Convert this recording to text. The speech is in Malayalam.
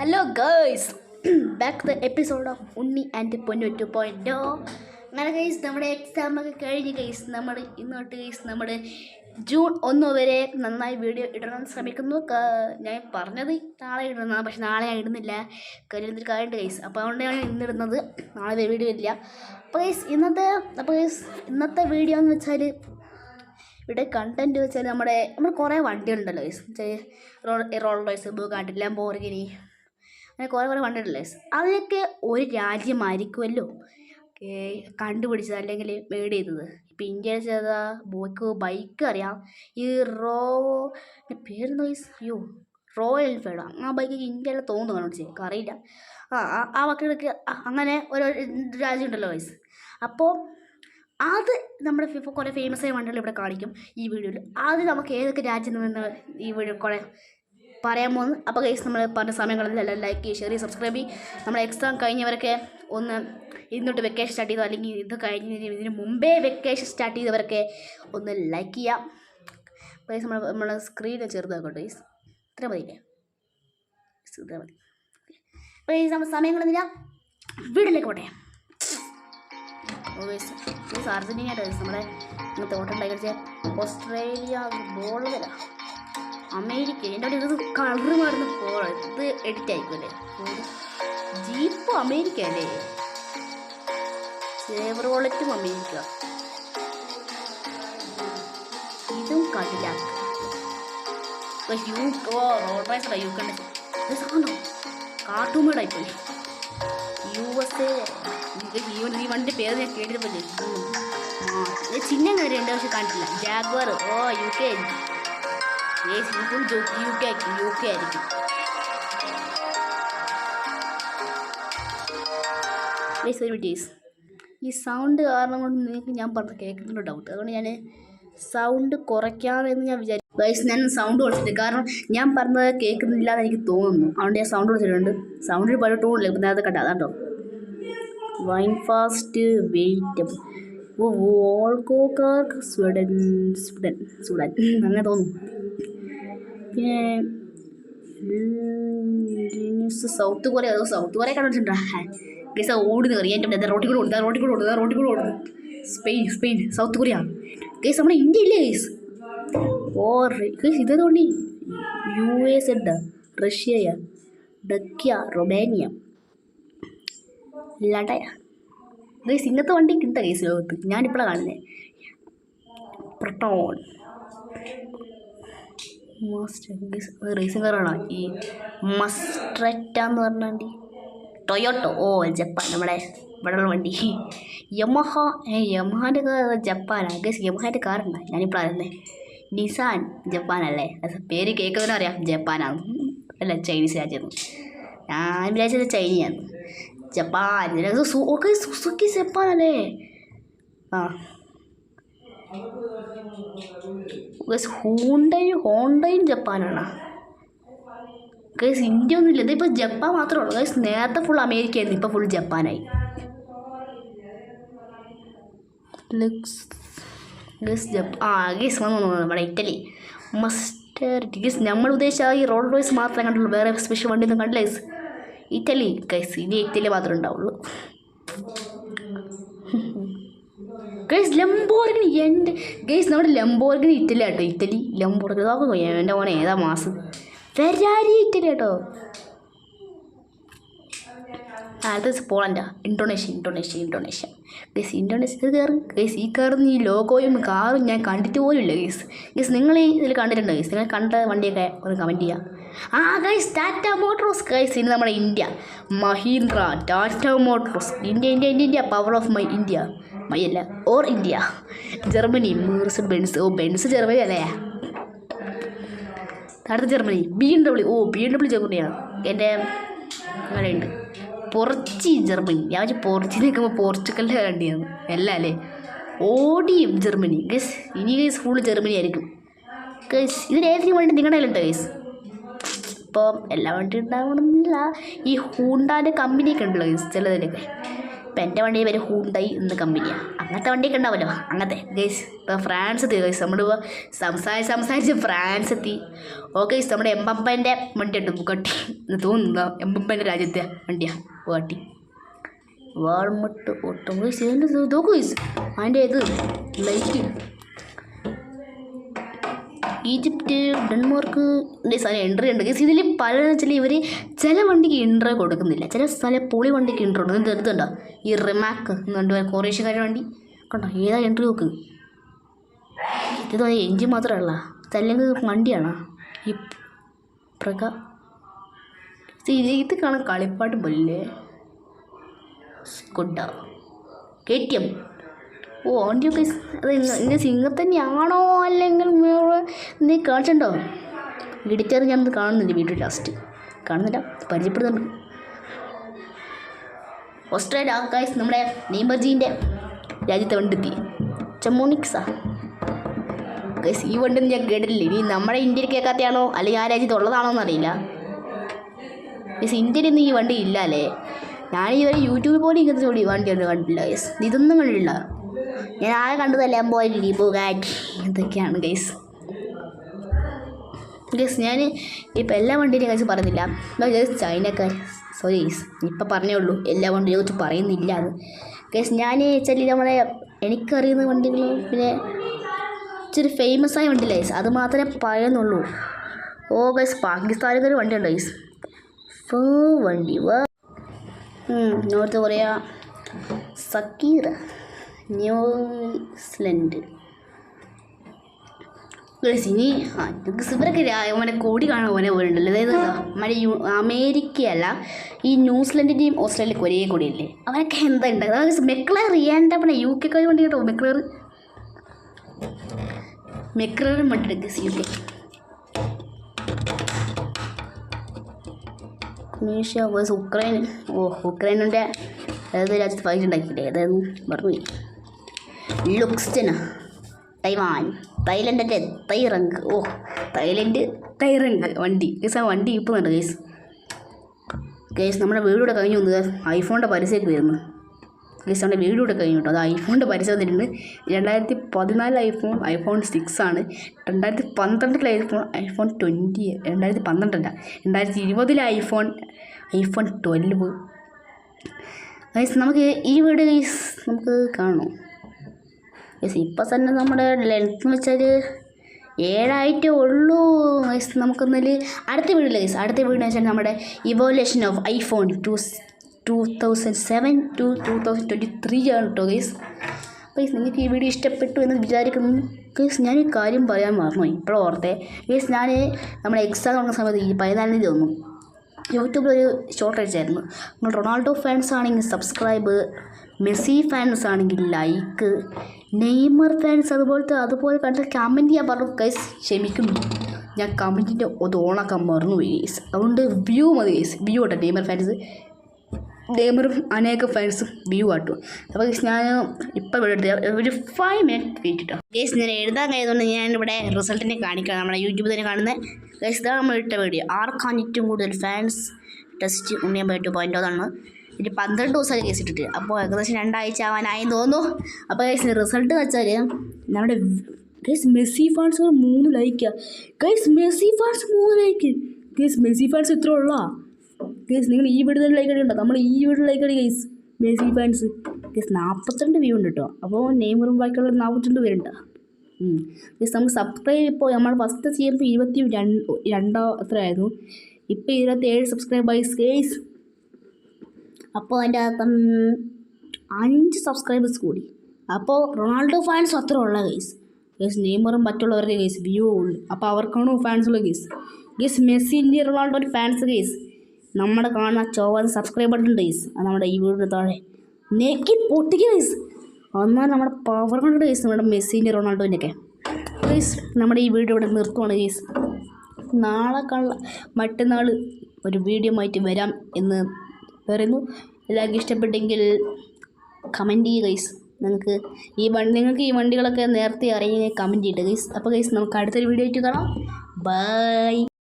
Hello girls back the episode of Unni and Ponnu two point o അങ്ങനെ ഗൈസ് നമ്മുടെ എക്സാം ഒക്കെ കഴിഞ്ഞ് ഗൈസ് നമ്മൾ ഇന്നോട്ട് ഗൈസ് നമ്മൾ ജൂൺ ഒന്ന് വരെ നന്നായി വീഡിയോ ഇടണമെന്ന് ശ്രമിക്കുന്നു. ഞാൻ പറഞ്ഞത് നാളെ ഇടുന്നതാണ് പക്ഷെ നാളെ ഞാൻ ഇടുന്നില്ല. കാര്യം എന്തൊരു കാര്യമുണ്ട് ഗൈസ് അപ്പോൾ അതുകൊണ്ടാണ് ഇന്ന് ഇടുന്നത്. നാളെ വീഡിയോ ഇല്ല. അപ്പോൾ ഗൈസ് ഇന്നത്തെ അപ്പോൾ ഗൈസ് ഇന്നത്തെ വീഡിയോ എന്ന് വെച്ചാൽ ഇവിടെ കണ്ടന്റ് വെച്ചാൽ നമ്മുടെ നമ്മൾ കുറേ വണ്ടികളുണ്ടല്ലോ ഗൈസ് റോൾ റോയ്സ് ബുക്കാട്ടില്ല ലംബോർഗിനി അങ്ങനെ കുറേ കുറേ ഗൈസ് അതിനൊക്കെ ഒരു രാജ്യമായിരിക്കുമല്ലോ. കണ്ടുപിടിച്ചത് അല്ലെങ്കിൽ മേഡ് ചെയ്തത്. ഇപ്പം ഇന്ത്യയിൽ ചെയ്ത ബോയ്ക്ക് ബൈക്ക് അറിയാം. ഈ റോ പേര് നോയിസ് അയ്യോ റോയൽ എൻഫീൽഡ് ആ. ബൈക്ക് ഇന്ത്യയിൽ തോന്നുന്നു കണ്ടുപിടിച്ചത് എനിക്ക് അറിയില്ല. ആ ആ- വക്കിടക്ക് അങ്ങനെ ഒരു രാജ്യം ഉണ്ടല്ലോ ഗൈസ് അപ്പോൾ അത് നമ്മുടെ കുറേ ഫേമസ് ആയ വണ്ടികൾ ഇവിടെ കാണിക്കും ഈ വീഡിയോയിൽ അത് നമുക്ക് ഏതൊക്കെ രാജ്യം നിന്ന് ഈ വീഡിയോ കുറേ പറയാൻ പോകുന്നത് അപ്പോൾ ഗൈസ് നമ്മൾ പറഞ്ഞ സമയങ്ങളിലെല്ലാം ലൈക്ക് ചെയ്യുക ഷെയർ ചെയ്യുക സബ്സ്ക്രൈബ് ചെയ്യും നമ്മൾ എക്സാം കഴിഞ്ഞവരൊക്കെ ഒന്ന് ഇന്നോട്ട് വെക്കേഷൻ സ്റ്റാർട്ട് ചെയ്തോ അല്ലെങ്കിൽ ഇത് കഴിഞ്ഞ് ഇതിന് മുമ്പേ വെക്കേഷൻ സ്റ്റാർട്ട് ചെയ്തവരൊക്കെ ഒന്ന് ലൈക്ക് ചെയ്യാം. ഗൈസ് നമ്മൾ നമ്മളെ സ്ക്രീൻ ചെറുതാക്കട്ടെ ഗൈസ് ഇത്ര മതിയില്ലേ ഇത്ര മതി. അപ്പോൾ നമ്മൾ സമയങ്ങളൊന്നുമില്ല വീട്ടിലേക്ക് പോട്ടെ. ഓൾവേസ് അർജന്റീനയുടെ നമ്മുടെ ഇന്നത്തെ ഓട്ടം ഉണ്ടായി ഓസ്ട്രേലിയ വര. അമേരിക്ക എന്റെ അവിടെ ഇത് കളറ് മാറുന്ന ബോൾ ഇത് എഡിറ്റ് ആയിക്കോല്ലേ ജീപ്പ് അമേരിക്ക അല്ലേ ചേവറോളറ്റും അമേരിക്ക. ഇതും കടിലാക്ക് യു ഓ റോഡ് റൈസറാ യു എസ് എ ഈ വണ്ടി പേര് ഞാൻ കേട്ടിട്ട് ആ ചിഹ്നം ചിഹ്നം കയറിയുണ്ട് പക്ഷെ കാണിച്ചില്ല. ജാഗ്വർ ഓ യു കെ ഇതും യു കെ യു കെ ആയിരിക്കും ഈ സൗണ്ട് കാരണം കൊണ്ട് നിങ്ങൾക്ക് ഞാൻ പറഞ്ഞ കേൾക്കുന്നുണ്ട് ഡൗട്ട് അതുകൊണ്ട് ഞാൻ സൗണ്ട് കുറയ്ക്കാമെന്ന് ഞാൻ വിചാരിച്ചു ഗൈസ് ഞാൻ സൗണ്ട് കുറച്ചിട്ട് കാരണം ഞാൻ പറഞ്ഞത് കേൾക്കുന്നില്ല എന്ന് എനിക്ക് തോന്നുന്നു. അതുകൊണ്ട് ഞാൻ സൗണ്ട് കൊടുത്തിട്ടുണ്ട് സൗണ്ടിൽ പല ടൂണില്ല ഇപ്പം നേരത്തെ കണ്ട അതാട്ടോ വൈൻ ഫാസ്റ്റ് വെയിറ്റ് ഓൾക്കോക്കാർക്ക് സ്വീഡൻ സ്വീഡൻ സ്വീഡൻ അങ്ങനെ തോന്നുന്നു. പിന്നെ സൗത്ത് കൊറിയ അതോ സൗത്ത് കൊറിയ കണ്ടിട്ടുണ്ടോ. ഗൈസ് ഓടുന്നു കയറി എന്റെ അടുത്ത് റോട്ടിൽ കൂടെ ഓടുക റോട്ടിൽ കൂടെ ഓടുക റോട്ടിൽ കൂടെ ഓടുന്നു Spain Spain South Korea. Guys നമ്മുടെ ഇന്ത്യ ഇല്ലേ ഗൈസ്? ഓ ഗൈസ് ഇതേതുകൊണ്ട് യു എസ് ഉണ്ട് റഷ്യ ഡക്കിയ റൊമാനിയ. ലടയ. ഗൈസ് ഇങ്ങനത്തെ വണ്ടി കിട്ടുക ഗൈസ് ലോകത്ത്. ഞാനിപ്പോഴാണ് കാണുന്നത് പ്രട്ടോൺ. റേസിംഗ് കാറാണോ ഈ മസ്ട്രറ്റ എന്ന് പറഞ്ഞാണ്ടി ടൊയോട്ടോ ഓ ജപ്പാൻ. നമ്മുടെ ഇവിടെയുള്ള വണ്ടി. യമഹ യമഹാന്റെ കാർ ജപ്പാനാണ് ഗസ് യമഹാന്റെ കാറുണ്ടോ ഞാനിപ്പോൾ അറിയുന്നത് നിസാൻ ജപ്പാനല്ലേ അത് പേര് കേൾക്കുന്നതിനും അറിയാം. ജപ്പാനാണ് അല്ല ചൈനീസ് രാജ്യം ഞാൻ വിചാരിച്ചത് ചൈനയാണ്. ജപ്പാൻ. ഓക്കെ സുസുക്കി ജപ്പാനല്ലേ ആ. ഗസ് ഹൂണ്ടയും ഹോണ്ടയും ജപ്പാനാണ്. ഗൈസ് ഇന്ത്യ ഒന്നുമില്ല. ഇതിപ്പോൾ ജപ്പാൻ മാത്രമേ ഉള്ളൂ. ഗൈസ് നേരത്തെ ഫുൾ അമേരിക്ക ആയിരുന്നു ഇപ്പോൾ ഫുൾ ജപ്പാനായി ഗസ് ജപ്പ് ആ ഗസ്. നമ്മുടെ ഇറ്റലി മസ്റ്റർ ഗീസ് നമ്മൾ ഉദ്ദേശിച്ച ഈ റോഡ് റോയ്സ് മാത്രമേ കണ്ടുള്ളൂ. വേറെ സ്പെഷ്യൽ വണ്ടി ഒന്നും കണ്ടില്ല ഗൈസ് ഇറ്റലി ഗൈസ് ഇനി ഇറ്റലി മാത്രമേ ഉണ്ടാവുള്ളൂ. ഗൈസ് ലംബോർഗിന് എന്റെ ഗൈസ് നമ്മുടെ ലംബോർഗിന് ഇറ്റലി കേട്ടോ ഇറ്റലി ലംബോർഗിന് നോക്കുന്നു എന്റെ മോനെ ഏതാ മാസം. ഫെരാരി ഇറ്റലി കേട്ടോ അത് പോളണ്ടാ Indonesia Indonesia Indonesia guys Indonesia കയറും ഗൈസ് ഈ കയറുന്ന ഈ ലോഗോയും കാറും ഞാൻ കണ്ടിട്ട് പോലും ഇല്ല ഗൈസ് ഗൈസ് നിങ്ങൾ ഇതിൽ കണ്ടിട്ടുണ്ടോ ഗൈസ് നിങ്ങൾ കണ്ട വണ്ടിയൊക്കെ ഒന്ന് കമന്റ് ചെയ്യാം. ആ ഗൈസ് ടാറ്റ മോട്ടോർസ് ഗൈസ് ഇനി നമ്മുടെ India. Mahindra Tata motors India India India India. Power of my India my അല്ല or India Germany Merc Benz oh Benz Germany അല്ലേ? അടുത്ത ജർമ്മനി ബി എം ഡബ്ല്യു ഓ ബി എം ഡബ്ല്യു ജർമ്മനിയാണ് എന്റെ അങ്ങനെയുണ്ട് പൊറച്ചി ജർമ്മനി. ഞാൻ വെച്ചാൽ പൊറച്ചി നിൽക്കുമ്പോൾ പോർച്ചുഗലിന്റെ വണ്ടിയാണ് അല്ല അല്ലേ? ഓടിയും ജർമ്മനി. ഗസ് ഇനി ഗൈസ് ഫുൾ ജർമ്മനി ആയിരിക്കും. ഗൈസ് ഇതിൽ ഏതെങ്കിലും വണ്ടി നിങ്ങളുടെ കയ്യിലുണ്ടോ ഗൈസ് ഇപ്പോൾ എല്ലാ വണ്ടി ഉണ്ടാവണമെന്നില്ല. ഈ ഹൂണ്ടാന്റെ കമ്പനിയൊക്കെ ഉണ്ടല്ലോ ഗൈസ് ചിലതിലൊക്കെ ഇപ്പം എന്റെ വണ്ടി പേര് ഹൂണ്ടായി എന്ന കമ്പനിയാണ് അങ്ങനത്തെ വണ്ടിയൊക്കെ ഉണ്ടാവുമല്ലോ. അങ്ങനത്തെ ഗൈസ് ഇപ്പോൾ ഫ്രാൻസ് എത്തി ഗൈസ് നമ്മളിപ്പോൾ സംസാരിച്ച് സംസാരിച്ച് ഫ്രാൻസ് എത്തി. ഓക്കെ ഗൈസ് നമ്മുടെ എംബപ്പന്റെ വണ്ടിയുണ്ട് പൂക്കട്ടി എന്ന് തോന്നുന്നു എംബപ്പന്റെ രാജ്യത്തെ വണ്ടിയാണ് പൂക്കട്ടി വാൾമുട്ട് ഒട്ടും ഗൈസ് ഇതിന്റെ നോക്കൂ ഗൈസ് അതിന്റെ ഇത് ലൈറ്റ് ഈജിപ്റ്റ് ഡെൻമാർക്ക് സാധനം എൻട്രി ഉണ്ട്. ഇതിൽ പല വെച്ചാൽ ഇവർ ചില വണ്ടിക്ക് ഇൻട്രോ കൊടുക്കുന്നില്ല. ചില സ്ഥല പൊളി വണ്ടിക്ക് ഇൻട്രോ ഉണ്ട് ഇത് എടുത്തുണ്ടോ ഈ റിമാക്ക് എന്നുണ്ട് കൊറേഷ്യക്കാരുടെ വണ്ടി. കണ്ടോ? ഏതാ എൻട്രി നോക്ക്? ഇത് എഞ്ചിൻ മാത്രമല്ല. അല്ലെങ്കിൽ വണ്ടിയാണോ? ഈ പ്രക ഇത് കാണാൻ കളിപ്പാട്ട് പോലെ സ്കുഡ കെ ടി എം ഓ ഓണ്ടിയൊക്കെ അത് ഇന്ന് സിംഗർ തന്നെയാണോ അല്ലെങ്കിൽ നീ കാണിച്ചിട്ടുണ്ടോ? എഡിറ്റർ ഞാനത് കാണുന്നില്ല വീഡിയോ ലാസ്റ്റ് കാണുന്നില്ല. പരിചയപ്പെടുന്നുണ്ട് ഓസ്ട്രേലിയ ഗൈസ് നമ്മുടെ നെയ്മർജീന്റെ രാജ്യത്തെ വണ്ടെത്തി ചമോണിക്സാ ഗൈസ് ഈ വണ്ടി ഞാൻ കേട്ടിട്ടില്ല. ഇനി നമ്മുടെ ഇന്ത്യയിൽ കേൾക്കാത്തയാണോ? അല്ലെങ്കിൽ ആ രാജ്യത്ത് ഉള്ളതാണോ എന്നറിയില്ല. ഗൈസ് ഇന്ത്യയിൽ ഒന്നും ഈ വണ്ടി ഇല്ല അല്ലേ? ഞാൻ ഇതുവരെ യൂട്യൂബിൽ പോലും ഇങ്ങനത്തെ വണ്ടി വണ്ടിയുണ്ട് കണ്ടിട്ടില്ല. ഗൈസ് ഇതൊന്നും കണ്ടിട്ടില്ല. ഞാൻ ആകെ കണ്ടത് ലാംബോഗിനി ബുഗാറ്റി ഇതൊക്കെയാണ് ഗൈസ് ഗൈസ് ഞാൻ ഇപ്പം എല്ലാ വണ്ടിയിലും കുറിച്ച് പറയുന്നില്ല ഗൈസ് ചൈനക്കാർ സോറി ഗൈസ് ഇപ്പം പറഞ്ഞേ ഉള്ളൂ. എല്ലാ വണ്ടിയെ കുറിച്ച് പറയുന്നില്ല അത്. ഗൈസ് ഞാൻ വെച്ചാൽ നമ്മളെ എനിക്കറിയുന്ന വണ്ടികൾ പിന്നെ ഇച്ചിരി ഫേമസ് ആയ വണ്ടി ഗൈസ് അത് മാത്രമേ പറയുന്നുള്ളൂ. ഓ ഗൈസ് പാകിസ്ഥാനിൽ ഒരു വണ്ടി ഉണ്ട് ഗൈസ് ഫോ വണ്ടി വാ നോർത്ത് കൊറിയ സക്കീറ ന്യൂസിലൻഡ്. ഇനി ഗൈസ് ഇവരൊക്കെ മറ്റേ കോടി കാണാൻ പോലെ പോലെ അതായത് മഴ യു അമേരിക്കയല്ല ഈ ന്യൂസിലൻഡിന്റെയും ഓസ്ട്രേലിയക്ക് ഒരേ കൊടിയല്ലേ? അവനൊക്കെ എന്താ ഉണ്ടായത് അതായത് മെക്ലർ ചെയ്യാന്റെ പിന്നെ യു കെ കാര്യം വേണ്ടി കേട്ടോ മെക്ലർ? മെക്ലറും വണ്ടി സി യു കെ. ന്യൂഷ്യ വേഴ്സ് ഉക്രൈൻ ഓ ഉക്രൈനിന്റെ ഏത് രാജ്യത്ത് ഫൈറ്റ് ഉണ്ടാക്കിയില്ലേ? അതായത് മറന്നുപോയി. ലുക്സ്റ്റന തൈവാൻ. തൈലൻഡിന്റെ തൈറങ്ക്. ഓ തൈലൻഡ് തൈറങ്ക്. വണ്ടി. ഗേസ് ആ വണ്ടി ഇപ്പോൾ വേണ്ട ഗേസ്? ഗേസ് നമ്മുടെ വീടിവിടെ കഴിഞ്ഞു വന്നത് ഐഫോണിന്റെ പരസ്യമൊക്കെ വരുന്നു. ഗേസ് നമ്മുടെ വീടിവിടെ കഴിഞ്ഞു കേട്ടോ. അത് ഐഫോണിന്റെ പരസ്യം വന്നിട്ടുണ്ട്. രണ്ടായിരത്തി പതിനാല് ഐഫോൺ ഐഫോൺ സിക്സ് ആണ്. രണ്ടായിരത്തി പന്ത്രണ്ടിലെ ഐഫോൺ ഐഫോൺ ട്വന്റി രണ്ടായിരത്തി പന്ത്രണ്ടല്ല രണ്ടായിരത്തി ഇരുപതിലെ ഐഫോൺ ഐഫോൺ ട്വൽവ്. ഗൈസ് നമുക്ക് ഈ വീട് ഗൈസ് നമുക്ക് കാണണം. ഗൈസ് ഇപ്പം തന്നെ നമ്മുടെ ലെങ്ത് എന്ന് വെച്ചാൽ ഏഴായിട്ടേ ഉള്ളൂ ഗൈസ് നമുക്കൊന്നിൽ അടുത്ത വീഡിയോ ഗൈസ് അടുത്ത വീഡിയോ വെച്ചാൽ നമ്മുടെ evolution of iPhone two two thousand seven to two thousand twenty three ആണ് കേട്ടോ ഗൈസ് ഗൈസ് നിങ്ങൾക്ക് ഈ വീഡിയോ ഇഷ്ടപ്പെട്ടു എന്ന് വിചാരിക്കുന്നു. ഗൈസ് ഞാൻ ഈ കാര്യം പറയാൻ മറന്നു ഇപ്പോഴും ഓർത്തേ. ഗൈസ് ഞാൻ നമ്മുടെ എക്സാം തുടങ്ങുന്ന സമയത്ത് ഈ പതിനാലാം തീയതി തോന്നുന്നു യൂട്യൂബിൽ ഒരു ഷോർട്ട് അയച്ചായിരുന്നു നിങ്ങൾ റൊണാൾഡോ ഫാൻസ് ആണെങ്കിൽ സബ്സ്ക്രൈബ് മെസ്സി ഫാൻസ് ആണെങ്കിൽ ലൈക്ക് നെയ്മർ ഫാൻസ് അതുപോലത്തെ അതുപോലെ കണ്ട കമന്റ് ചെയ്യാൻ പറഞ്ഞു ഗൈസ് ക്ഷമിക്കുന്നു. ഞാൻ കമന്റിന്റെ അത് ഓണാക്കാൻ മറന്നു പോയി ഗൈസ് അതുകൊണ്ട് വ്യൂ മതി ഗൈസ് വ്യൂ കേട്ടോ നെയ്മർ ഫാൻസ് നെയ്മറും അനേക ഫാൻസും വ്യൂ ആട്ടു. അപ്പോൾ ഗൈസ് ഞാൻ ഇപ്പം ഇവിടെ എടുത്ത് ഒരു ഫൈവ് മിനിറ്റ് വെയിറ്റ് കേട്ടോ ഗൈസ് ഞാൻ എഴുതാൻ കഴിയുന്നതുകൊണ്ട് ഞാൻ ഇവിടെ റിസൾട്ടിനെ കാണിക്കാം. നമ്മുടെ യൂട്യൂബിൽ തന്നെ കാണുന്നത് ഗൈസ് ഇതാണ് നമ്മൾ ഇട്ട വീഡിയോ ആർക്കാണ് ഏറ്റവും കൂടുതൽ ഫാൻസ് ടെസ്റ്റ് ഉണ്ണിയാൻ പറ്റും പോയിന്റ് അതാണ് ഇത് പന്ത്രണ്ട് ദിവസമായി കേസ് ഇട്ടിട്ട്. അപ്പോൾ ഏകദേശം രണ്ടാഴ്ച ആവാനായി തോന്നുന്നു അപ്പോൾ കേസ് റിസൾട്ട് വെച്ചാൽ നമ്മുടെ കേസ് മെസ്സി ഫാൻസ് മൂന്ന് ലൈക്കാ കേസ് മെസ്സി ഫാൻസ് മൂന്ന് ലൈക്ക് കേസ് മെസ്സി ഫാൻസ് ഇത്ര ഉള്ള. കേസ് നിങ്ങൾ ഈ വീഡിയോ ലൈക്ക് അടിയുണ്ടോ നമ്മൾ ഈ വീട് ലൈക്ക് അടി കേസ് മെസ്സി ഫാൻസ് കേസ് നാൽപ്പത്തിരണ്ട് വ്യൂ ഉണ്ട് കേട്ടോ അപ്പോൾ നെയ്മറും ബാക്കിയുള്ള നാൽപ്പത്തിരണ്ട് പേരുണ്ട്. കേസ് നമുക്ക് സബ്സ്ക്രൈബ് ഇപ്പോൾ നമ്മൾ ഫസ്റ്റ് ചെയ്യുമ്പോൾ ഇരുപത്തി രണ്ട് രണ്ടോ എത്രയായിരുന്നു? ഇപ്പോൾ ഇരുപത്തി ഏഴ് സബ്സ്ക്രൈബ് ബൈസ് ഗൈസ് അപ്പോൾ അതിന്റെ അകത്തും അഞ്ച് സബ്സ്ക്രൈബേഴ്സ് കൂടി. അപ്പോൾ റൊണാൾഡോ ഫാൻസ് അത്ര ഉള്ള കേസ് ഗൈസ് നെയ്മറും മറ്റുള്ളവരുടെ കേസ് വ്യൂ ഉള്ളു. അപ്പോൾ അവർക്കാണോ ഫാൻസ് ഗേസ് മെസ്സി ഇന്ത്യ മെസ്സിന്റെ റൊണാൾഡോയുടെ ഫാൻസ് കേസ് നമ്മുടെ കാണുന്ന ചോവൻ സബ്സ്ക്രൈബ് ബട്ടൺ കേസ് അത് നമ്മുടെ ഈ വീടിന് താഴെ. നെക്കി പൊട്ടിക്ക് കേസ് എന്നാൽ നമ്മുടെ പവർ കൊണ്ട് കേസ് നമ്മുടെ മെസ്സിന്റെ റൊണാൾഡോന്റെ ഒക്കെ. കേസ് നമ്മുടെ ഈ വീഡിയോ ഇവിടെ നിർത്തുവാണ് കേസ് നാളെ കള്ള മറ്റന്നാൾ ഒരു വീഡിയോ ആയിട്ട് വരാം എന്ന് പറയുന്നു. എല്ലാവർക്കും ഇഷ്ടപ്പെട്ടെങ്കിൽ കമന്റ് ചെയ്യുക ഗൈസ് നിങ്ങൾക്ക് ഈ വണ്ടി നിങ്ങൾക്ക് ഈ വണ്ടികളൊക്കെ നേരത്തെ അറിയാൻ കമന്റ് ചെയ്യട്ടെ ഗൈസ് അപ്പോൾ ഗൈസ് നമുക്ക് അടുത്തൊരു വീഡിയോ ആയിട്ട് കാണാം. ബൈ